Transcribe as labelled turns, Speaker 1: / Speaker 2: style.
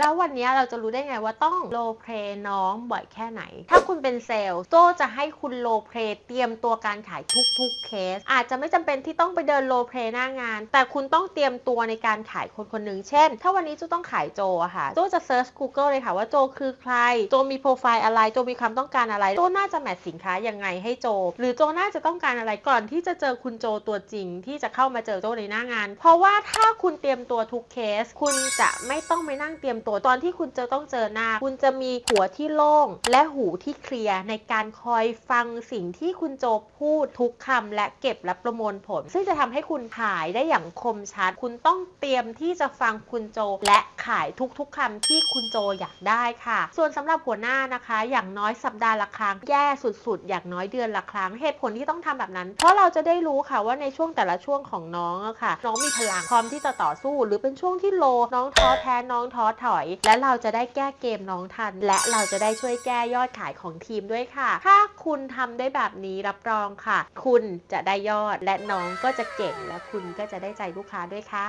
Speaker 1: แล้ววันนี้เราจะรู้ได้ไงว่าต้องโลเพลน้องบ่อยแค่ไหน ถ้าคุณเป็นเซลล์โจจะให้คุณโลเพลเตรียมตัวการขายทุกๆเคส อาจจะไม่จำเป็นที่ต้องไปเดินโลเพลหน้างาน แต่คุณต้องเตรียมตัวในการขายคนคนหนึ่งเช่น ถ้าวันนี้โจต้องขายโจอะค่ะ โจจะเซิร์ช Google เลยค่ะว่าโจคือใคร โจมีโปรไฟล์อะไร โจมีความต้องการอะไร โจน่าจะแมทสินค้ายังไงให้โจ หรือโจน่าจะต้องการอะไรก่อนที่จะเจอคุณโจตัวจริง ที่จะเข้ามาเจอโจในหน้างาน เพราะว่าถ้าคุณเตรียมตัวทุกเคส คุณจะไม่ต้องไปนั่งเตรียมตัวตอนที่คุณจะต้องเจอหน้า คุณจะมีหัวที่โล่ง และหูที่เคลียร์ในการคอยฟังสิ่งที่คุณโจพูดทุกคำและเก็บและประมวลผล ซึ่งจะทำให้คุณขายได้อย่างคมชัด คุณต้องเตรียมที่จะฟังคุณโจ และขายทุกๆคำที่คุณโจอยากได้ค่ะ ส่วนสำหรับหัวหน้านะคะ อย่างน้อยสัปดาห์ละครั้งแย่สุดๆ อย่างน้อยเดือนละครั้งเหตุผลที่ต้องทำแบบนั้น เพราะเราจะได้รู้ค่ะว่าในช่วงแต่ละช่วงของน้องอะค่ะ น้องมีพลังพร้อมที่จะต่อสู้ หรือเป็นช่วงที่โล น้องท้อแท้น้องท้อถอยและเราจะได้แก้เกมน้องทัน และเราจะได้ช่วยแก้ยอดขายของทีมด้วยค่ะ ถ้าคุณทำได้แบบนี้รับรองค่ะ คุณจะได้ยอดและน้องก็จะเก่งและคุณก็จะได้ใจลูกค้าด้วยค่ะ